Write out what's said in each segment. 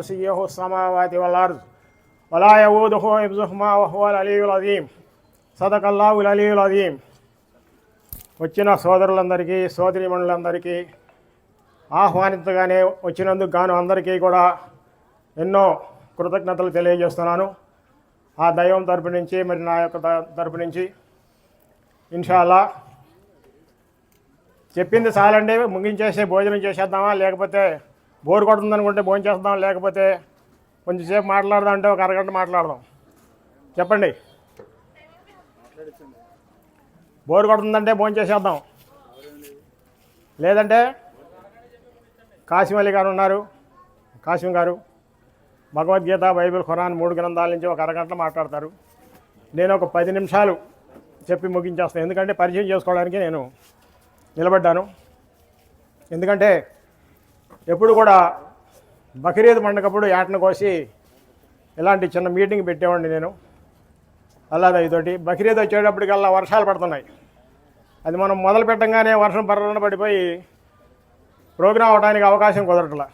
كرسيه السماوات والأرض ولا يؤوده حفظهما وهو العلي العظيم صدق الله العلي العظيم వచ్చిన సోదరులందరికీ సోదరిమణులందరికీ ఆహ్వానించగానే వచ్చినందుకు గాను అందరికీ కూడా ఎన్నో కృతజ్ఞతలు తెలియజేస్తున్నాను ఆ దైవం తరపు నుంచి మరి నా యొక్క త- తరపు నుంచి ఇన్షాల్లా చెప్పింది చాలండి ముగించేసి భోజనం చేసేద్దామా లేకపోతే బోర్ కొడుతుంది అనుకుంటే భోజనం చేద్దాం లేకపోతే కొంచెంసేపు మాట్లాడదాం అంటే ఒక అరగంట మాట్లాడదాం. చెప్పండి. బోర్ కొడుతుందంటే భోజనం చేసేద్దాం. లేదంటే కాసిం అలీ గారు ఉన్నారు. కాసిం గారు భగవద్గీత బైబిల్ ఖురాన్ మూడు గ్రంథాల నుంచి ఒక అరగంట మాట్లాడతారు. నేను ఒక పది నిమిషాలు చెప్పి ముగించేస్తాను. ఎందుకంటే పరిచయం చేసుకోవడానికి నేను నిలబడ్డాను. ఎందుకంటే ఎప్పుడు కూడా బక్రీద్ పండగప్పుడు ఏటను కోసి ఇలాంటి చిన్న మీటింగ్ పెట్టేవాడిని నేను. అల్లాద్ ఇతోటి బక్రీద్ వచ్చేటప్పటికల్లా వర్షాలు పడుతున్నాయి. అది మనం మొదలు పెట్టంగానే వర్షం పర్రన పడిపోయి ప్రోగ్రాం అవడానికి అవకాశం కుదరట్లా.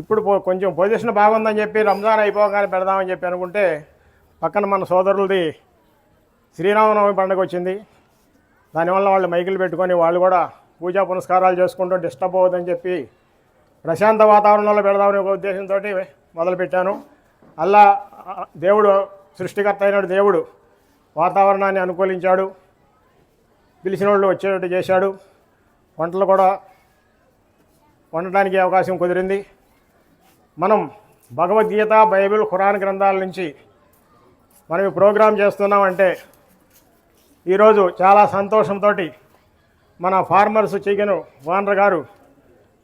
ఇప్పుడు కొంచెం పొజిషన్ బాగుందని చెప్పి రంజాన్ అయిపోగానే పెడదామని చెప్పి అనుకుంటే పక్కన మన సోదరులది శ్రీరామనవమి పండుగ వచ్చింది. దానివల్ల వాళ్ళు మైకులు పెట్టుకొని వాళ్ళు కూడా పూజా పునస్కారాలు చేసుకుంటూ డిస్టర్బ్ అవ్వదని చెప్పి ప్రశాంత వాతావరణంలో పెడదామనే ఒక ఉద్దేశంతో మొదలుపెట్టాను. అల్లా దేవుడు సృష్టికర్త అయిన దేవుడు వాతావరణాన్ని అనుకూలించాడు పిలిచిన వాళ్ళు వచ్చేటట్టు చేశాడు. వంటలు కూడా వండటానికి అవకాశం కుదిరింది. మనం భగవద్గీత బైబిల్ ఖురాన్ గ్రంథాల నుంచి మనం ఈ ప్రోగ్రాం చేస్తున్నామంటే ఈరోజు చాలా సంతోషంతో మన ఫార్మర్స్ చికెన్ వానర్ గారు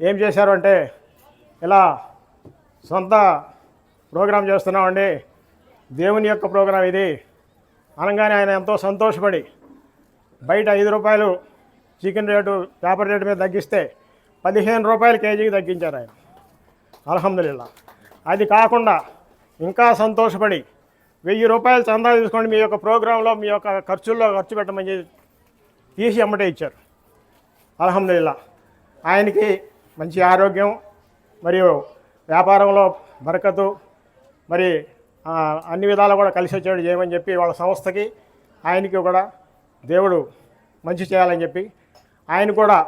ఏం చేశారు అంటే ఇలా సొంత ప్రోగ్రాం చేస్తున్నామండి. దేవుని యొక్క ప్రోగ్రాం ఇది. అనగానే ఆయన ఎంతో సంతోషపడి బయట ఐదు రూపాయలు చికెన్ రేటు పేపర్ రేటు మీద తగ్గిస్తే పదిహేను రూపాయలు కేజీకి తగ్గించారు ఆయన. అలహమ్దుల్లా అది కాకుండా ఇంకా సంతోషపడి వెయ్యి రూపాయలు చందా తీసుకోండి మీ యొక్క ప్రోగ్రాంలో మీ యొక్క ఖర్చుల్లో ఖర్చు పెట్టమని తీసి అమ్మటే ఇచ్చారు. అలహమ్దుల్లా ఆయనకి మంచి ఆరోగ్యం మరియు వ్యాపారంలో బరకతు మరి అన్ని విధాలు కూడా కలిసి వచ్చేవాడు చేయమని చెప్పి వాళ్ళ సంస్థకి ఆయనకి కూడా దేవుడు మంచి చేయాలని చెప్పి ఆయన కూడా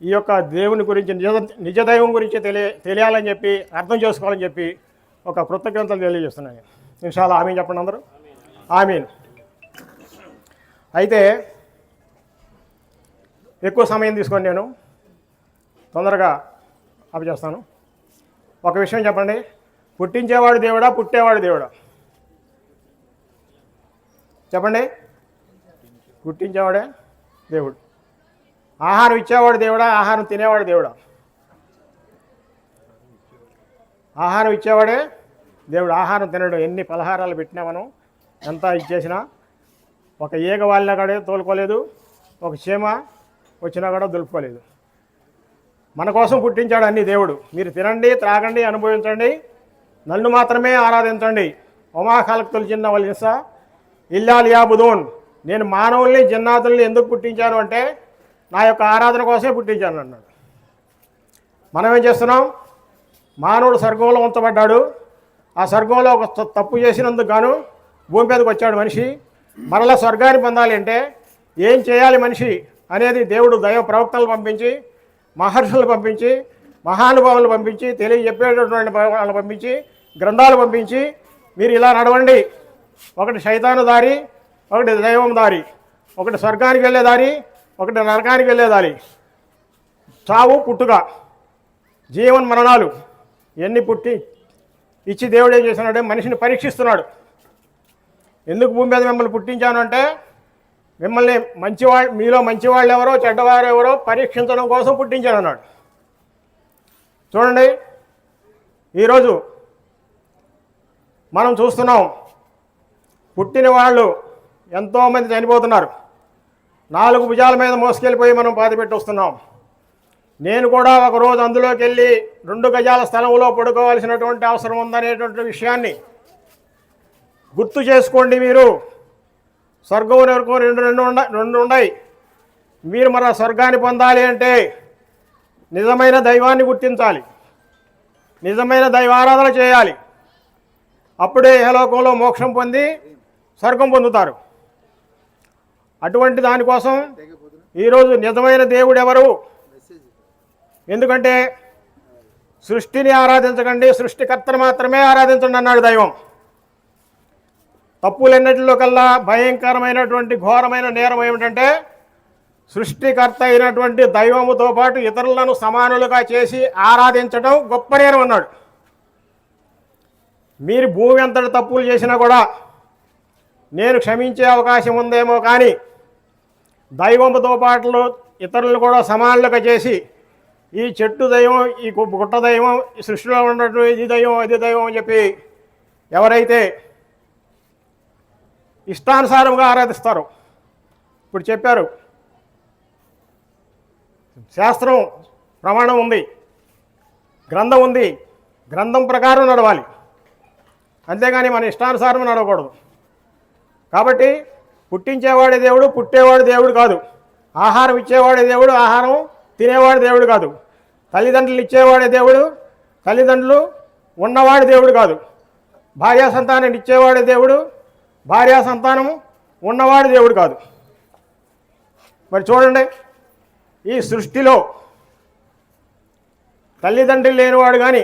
ఈ యొక్క దేవుని గురించి నిజ నిజదైవం గురించి తెలియ తెలియాలని చెప్పి అర్థం చేసుకోవాలని చెప్పి ఒక కృతజ్ఞతలు తెలియజేస్తున్నాను. ఇన్షాల్లా ఆమె చెప్పండి అందరూ. ఆమీన్. అయితే ఎక్కువ సమయం తీసుకొని నేను. తొందరగా చేస్తాను ఒక విషయం చెప్పండి. పుట్టించేవాడు దేవుడా? పుట్టేవాడు దేవుడా? చెప్పండి. పుట్టించేవాడే దేవుడు. ఆహారం ఇచ్చేవాడు దేవుడా? ఆహారం తినేవాడు దేవుడా? ఆహారం ఇచ్చేవాడే దేవుడు. ఆహారం తినడు. ఎన్ని పలహారాలు పెట్టినా మనం ఎంత ఇచ్చేసినా ఒక ఈగ వాళ్ళ కాడే తోలుకోలేదు. ఒక చీమ వచ్చినా కూడా దులుపుకోలేదు. మన కోసం పుట్టించాడు అన్ని దేవుడు. మీరు తినండి త్రాగండి అనుభవించండి. నన్ను మాత్రమే ఆరాధించండి. ఒమాఖాలకు తొలిచిన వలిస ఇల్లాల్ యాబుదూన్. నేను మానవుల్ని జన్నాతుల్ని ఎందుకు పుట్టించాను అంటే నా యొక్క ఆరాధన కోసమే పుట్టించాను అన్నాడు మనం ఏం చేస్తున్నాం? మానవుడు స్వర్గంలో ఉంచబడ్డాడు. ఆ స్వర్గంలో ఒక తప్పు చేసినందుకు గాను భూమి మీదకి వచ్చాడు మనిషి. మరలా స్వర్గాన్ని పొందాలి అంటే ఏం చేయాలి మనిషి అనేది దేవుడు దైవ ప్రవక్తలు పంపించి మహర్షులు పంపించి మహానుభావులు పంపించి తెలియజెప్పేటటువంటి వాళ్ళు పంపించి గ్రంథాలు పంపించి మీరు ఇలా నడవండి. ఒకటి శైతాను దారి ఒకటి దైవం దారి ఒకటి స్వర్గానికి వెళ్ళే దారి ఒకటి నరకానికి వెళ్ళే దారి. చావు పుట్టుక జీవన్ మరణాలు ఎన్ని పుట్టి ఇచ్చి దేవుడు ఏం చేస్తున్నాడు? మనిషిని పరీక్షిస్తున్నాడు. ఎందుకు భూమి మీద మిమ్మల్ని పుట్టించాను అంటే మిమ్మల్ని మంచివాళ్ళు మీలో మంచివాళ్ళు ఎవరో చెడ్డవారు ఎవరో పరీక్షించడం కోసం పుట్టించాను అన్నాడు చూడండి ఈరోజు మనం చూస్తున్నాం పుట్టిన వాళ్ళు ఎంతోమంది చనిపోతున్నారు. నాలుగు భుజాల మీద మోసుకెళ్ళిపోయి మనం బాధపెట్టి వస్తున్నాం. నేను కూడా ఒక రోజు అందులోకి వెళ్ళి రెండు గజాల స్థలంలో పడుకోవాల్సినటువంటి అవసరం ఉందనేటువంటి విషయాన్ని గుర్తు చేసుకోండి మీరు. స్వర్గం వరకు రెండు రెండు ఉండ రెండు ఉన్నాయి మీరు మన స్వర్గాన్ని పొందాలి అంటే నిజమైన దైవాన్ని గుర్తించాలి. నిజమైన దైవారాధన చేయాలి. అప్పుడే యహలోకంలో మోక్షం పొంది స్వర్గం పొందుతారు. అటువంటి దానికోసం ఈరోజు నిజమైన దేవుడు ఎవరు? ఎందుకంటే సృష్టిని ఆరాధించకండి సృష్టికర్తను మాత్రమే ఆరాధించండి అన్నాడు దైవం. తప్పులన్నిటిలో కల్లా భయంకరమైనటువంటి ఘోరమైన నేరం ఏమిటంటే సృష్టికర్త అయినటువంటి దైవముతో పాటు ఇతరులను సమానులుగా చేసి ఆరాధించడం గొప్ప నేరం అన్నాడు. మీరు భూమి అంతటి తప్పులు చేసినా కూడా నేను క్షమించే అవకాశం ఉందేమో కానీ దైవముతో పాటు ఇతరులను కూడా సమానులుగా చేసి ఈ చెట్టు దైవం ఈ గుట్ట దైవం సృష్టిలో ఉన్నటువంటి ఇది దైవం ఇది దైవం అని చెప్పి ఎవరైతే ఇష్టానుసారంగా ఆరాధిస్తారు. ఇప్పుడు చెప్పారు శాస్త్రం ప్రమాణం ఉంది గ్రంథం ఉంది గ్రంథం ప్రకారం నడవాలి. అంతేగాని మన ఇష్టానుసారం నడవకూడదు. కాబట్టి పుట్టించేవాడే దేవుడు పుట్టేవాడు దేవుడు కాదు. ఆహారం ఇచ్చేవాడే దేవుడు ఆహారం తినేవాడు దేవుడు కాదు. తల్లిదండ్రులు ఇచ్చేవాడే దేవుడు తల్లిదండ్రులు ఉన్నవాడు దేవుడు కాదు. భార్యా సంతానం ఇచ్చేవాడే దేవుడు భార్యా సంతానము ఉన్నవాడు దేవుడు కాదు. మరి చూడండి ఈ సృష్టిలో తల్లిదండ్రులు లేనివాడు కానీ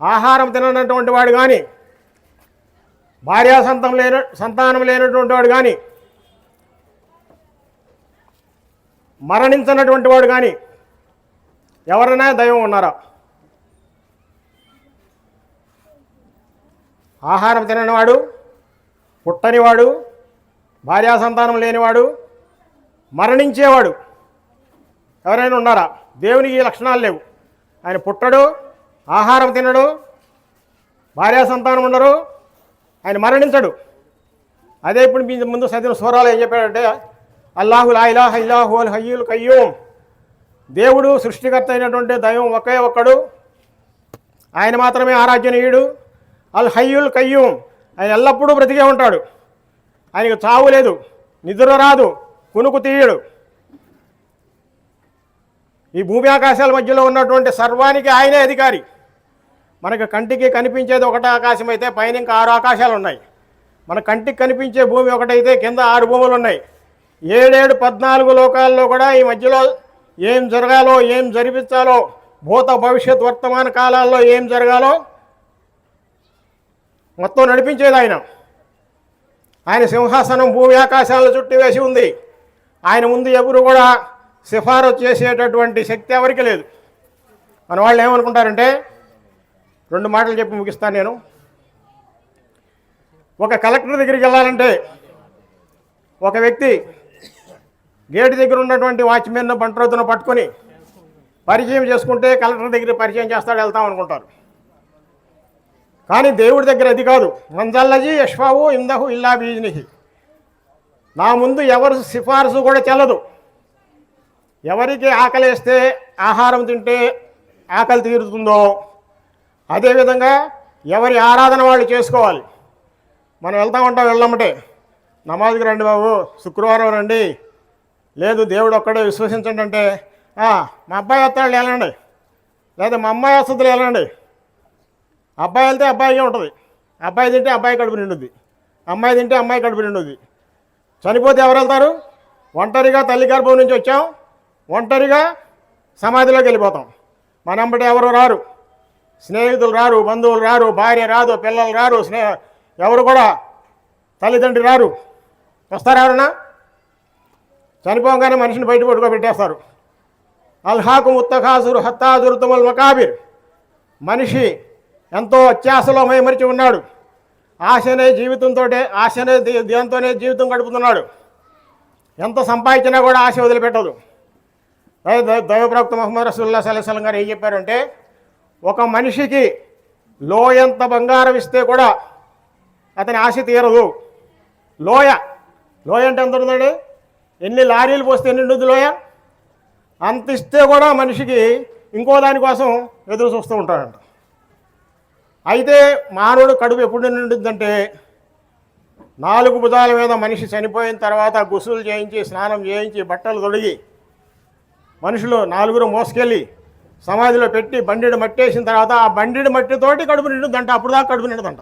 ఆహారం తిననటువంటి వాడు కానీ భార్యా సంతం లేన సంతానం లేనటువంటి వాడు కానీ మరణించినటువంటి వాడు కానీ ఎవరైనా దైవం ఉన్నారా? ఆహారం తిననివాడు పుట్టనివాడు భార్యా సంతానం లేనివాడు మరణించేవాడు. ఎవరైనా ఉన్నారా? దేవునికి ఈ లక్షణాలు లేవు. ఆయన పుట్టడు ఆహారం తినడు భార్యా సంతానం ఉండరు ఆయన మరణించడు. అదే ఇప్పుడు మీ ముందు సదిన సూరాలు ఏం చెప్పాడంటే అల్లాహు లా ఇలాహ అల్ హయ్యుల్ కయ్యూం. దేవుడు సృష్టికర్త అయినటువంటి దైవం ఒకే ఒక్కడు. ఆయన మాత్రమే ఆరాధ్యనీయుడు. అల్ హయ్యుల్ కయ్యూం. ఆయన ఎల్లప్పుడూ బ్రతికే ఉంటాడు. ఆయనకు చావు లేదు నిద్ర రాదు కునుకు తీయడు. ఈ భూమి ఆకాశాల మధ్యలో ఉన్నటువంటి సర్వానికి ఆయనే అధికారి. మనకు కంటికి కనిపించేది ఒకటే ఆకాశం అయితే పైన ఇంకా ఆరు ఆకాశాలు ఉన్నాయి. మన కంటికి కనిపించే భూమి ఒకటైతే కింద ఆరు భూములు ఉన్నాయి. ఏడేడు పద్నాలుగు లోకాల్లో కూడా ఈ మధ్యలో ఏం జరగాలో ఏం జరిపించాలో భూత భవిష్యత్ వర్తమాన కాలాల్లో ఏం జరగాలో మొత్తం నడిపించేది ఆయన. ఆయన సింహాసనం భూమి ఆకాశాలను చుట్టి వేసి ఉంది. ఆయన ముందు ఎవరు కూడా సిఫారసు చేసేటటువంటి శక్తి ఎవరికి లేదు. మన వాళ్ళు ఏమనుకుంటారంటే రెండు మాటలు చెప్పి ముగిస్తాను నేను. ఒక కలెక్టర్ దగ్గరికి వెళ్ళాలంటే ఒక వ్యక్తి గేటు దగ్గర ఉన్నటువంటి వాచ్మెన్ బంట్రోతును పట్టుకొని పరిచయం చేసుకుంటే కలెక్టర్ దగ్గర పరిచయం చేస్తాడు వెళ్తాం అనుకుంటారు. కానీ దేవుడి దగ్గర అది కాదు. మంజల్లజీ యశ్వావు ఇందహు ఇల్లా బీజ్నిహి. నా ముందు ఎవరు సిఫార్సు కూడా చెల్లదు ఎవరికి ఆకలేస్తే ఆహారం తింటే ఆకలి తీరుతుందో అదేవిధంగా ఎవరి ఆరాధన వాళ్ళు చేసుకోవాలి. మనం వెళ్తా ఉంటాం వెళ్ళమంటే. నమాజ్కి రండి బాబు శుక్రవారం రండి. లేదు దేవుడు ఒక్కడే విశ్వసించండి అంటే మా అబ్బాయి వస్తాడు వెళ్ళండి. లేదా మా అమ్మాయి వస్తుంది వెళ్ళండి. అబ్బాయి వెళ్తే అబ్బాయికే ఉంటుంది. అబ్బాయి తింటే అబ్బాయి కడుపు నిండుద్ది. అమ్మాయి తింటే అమ్మాయి కడుపు నిండుద్ది. చనిపోతే ఎవరు వెళ్తారు? ఒంటరిగా తల్లి గర్భం నుంచి వచ్చాం. ఒంటరిగా సమాధిలోకి వెళ్ళిపోతాం. మనంబటి ఎవరు రారు? స్నేహితులు రారు బంధువులు రారు భార్య రాదు పిల్లలు రారు స్నేహ ఎవరు కూడా తల్లిదండ్రి రారు. వస్తారా ఎవరన్నా? చనిపోగానే మనిషిని బయట పట్టుకోబెట్టేస్తారు అల్హాకు ముత్తఖాసురు హత్తాదురుతముల్ మకాబిర్. మనిషి ఎంతో అత్యాశలో మైమరిచి ఉన్నాడు. ఆశనే జీవితంతో ఆశనే దేంతోనే జీవితం గడుపుతున్నాడు. ఎంత సంపాదించినా కూడా ఆశ వదిలిపెట్టదు. దైవప్రవక్త మహమ్మద్ రసూల్లా సల్లాహం గారు ఏం చెప్పారంటే ఒక మనిషికి లోయంత బంగారం ఇస్తే కూడా అతని ఆశ తీరదు. లోయ లోయ అంటే ఎంత ఉందండి? ఎన్ని లారీలు పోస్తే ఎన్ని ఉంటుంది లోయ? అంత ఇస్తే కూడా మనిషికి ఇంకో దానికోసం ఎదురు చూస్తూ ఉంటాడంట. అయితే మానవుడు కడుపు ఎప్పుడు నిండుద్దంటే నాలుగు భుజాల మీద మనిషి చనిపోయిన తర్వాత గుసులు చేయించి స్నానం చేయించి బట్టలు తొడిగి మనుషులు నాలుగురు మోసుకెళ్ళి సమాధిలో పెట్టి బండిడు మట్టి వేసిన తర్వాత ఆ బండిడు మట్టితోటి కడుపు నిండుద్దంట అప్పుడు దాకా కడుపు నిండుదంట